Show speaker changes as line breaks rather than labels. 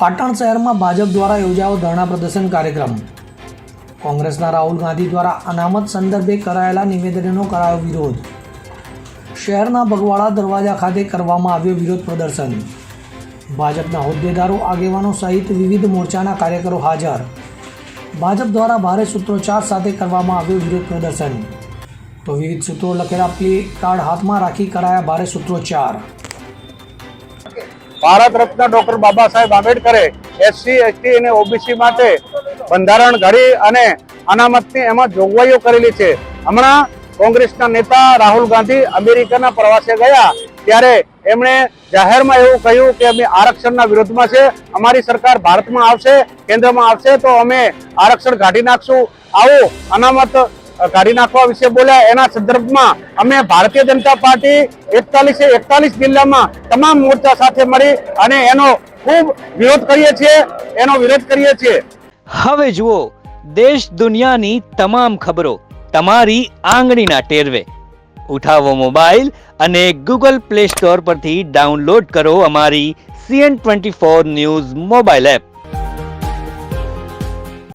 પાટણ શહેરમાં ભાજપ દ્વારા યોજાયો ધરણા પ્રદર્શન કાર્યક્રમ. કોંગ્રેસના રાહુલ ગાંધી દ્વારા અનામત સંદર્ભે કરાયેલા નિવેદનનો કરાયો વિરોધ. શહેરના બગવાડા દરવાજા ખાતે કરવામાં આવ્યો વિરોધ પ્રદર્શન. ભાજપના હોદ્દેદારો, આગેવાનો સહિત વિવિધ મોરચાના કાર્યકરો હાજર. ભાજપ દ્વારા ભારે સૂત્રોચ્ચાર સાથે કરવામાં આવ્યો વિરોધ પ્રદર્શન. તો વિવિધ સૂત્રો લખેલા પ્લે કાર્ડ હાથમાં રાખી કરાયા ભારે સૂત્રોચ્ચાર.
ભારત રત્ન ડોક્ટર બાબા સાહેબ આંબેડકરે એસસી એસટી અને ઓબીસી માટે બંધારણ ઘડી અને અનામતની એમાં જોગવાઈઓ કરેલી છે. હમણાં કોંગ્રેસના નેતા રાહુલ ગાંધી અમેરિકાના પ્રવાસે ગયા ત્યારે એમણે જાહેરમાં એવું કહ્યું કે અમે આરક્ષણના વિરોધમાં છે, અમારી સરકાર ભારતમાં આવશે, કેન્દ્રમાં આવશે, તો અમે આરક્ષણ કાઢી નાખશું. આવું અનામત કાઢી નાખવા વિશે બોલ્યા. એના સંદર્ભમાં અમે ભારતીય જનતા પાર્ટી એકતાલીસે એકતાલીસ જિલ્લામાં તમામ મોરચા સાથે મળી અને એનો ખૂબ વિરોધ કરીએ છીએ, એનો વિરોધ કરીએ છીએ.
હવે જુઓ, દેશ દુનિયાની તમામ ખબરો તમારી આંગળીના ટેરવે. ઉઠાવો મોબાઈલ અને ગૂગલ પ્લે સ્ટોર પરથી ડાઉનલોડ કરો અમારી CN twenty four news mobile app.